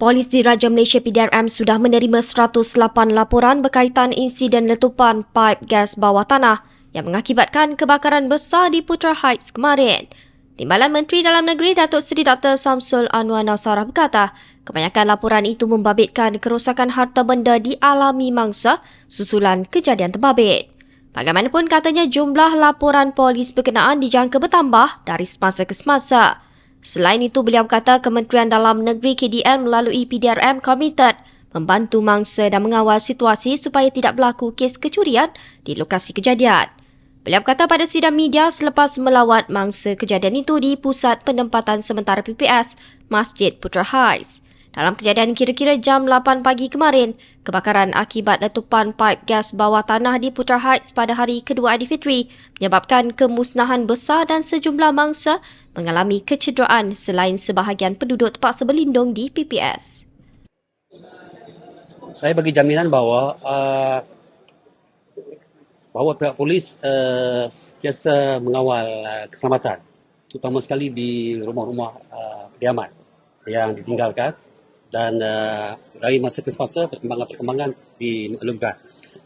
Polis di Raja Malaysia PDRM sudah menerima 108 laporan berkaitan insiden letupan paip gas bawah tanah yang mengakibatkan kebakaran besar di Putra Heights kemarin. Timbalan Menteri Dalam Negeri Datuk Seri Dr. Samsul Anwar Nasarah berkata, kebanyakan laporan itu membabitkan kerosakan harta benda dialami mangsa susulan kejadian terbabit. Bagaimanapun katanya jumlah laporan polis berkenaan dijangka bertambah dari semasa ke semasa. Selain itu, beliau berkata Kementerian Dalam Negeri KDN melalui PDRM komited membantu mangsa dan mengawal situasi supaya tidak berlaku kes kecurian di lokasi kejadian. Beliau berkata pada sidang media selepas melawat mangsa kejadian itu di Pusat Penempatan Sementara PPS, Masjid Putra Heights. Dalam kejadian kira-kira jam 8 pagi kemarin, kebakaran akibat letupan paip gas bawah tanah di Putra Heights pada hari kedua Aidilfitri menyebabkan kemusnahan besar dan sejumlah mangsa mengalami kecederaan selain sebahagian penduduk terpaksa berlindung di PPS. Saya bagi jaminan bahawa uh, bahawa pihak polis uh, sentiasa mengawal uh, keselamatan terutama sekali di rumah-rumah uh, kediaman yang ditinggalkan dan uh, dari masa ke semasa perkembangan-perkembangan dimaklumkan.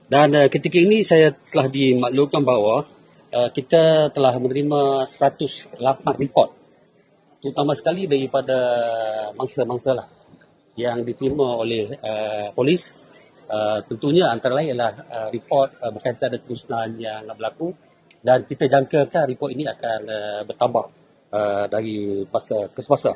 Dan uh, ketika ini saya telah dimaklumkan bahawa uh, kita telah menerima 108 report terutama sekali daripada mangsa-mangsa lah yang diterima oleh uh, polis uh, tentunya antara lain adalah uh, report uh, berkaitan dengan kemusnahan yang berlaku dan kita jangkakan report ini akan uh, bertambah uh, dari masa ke semasa.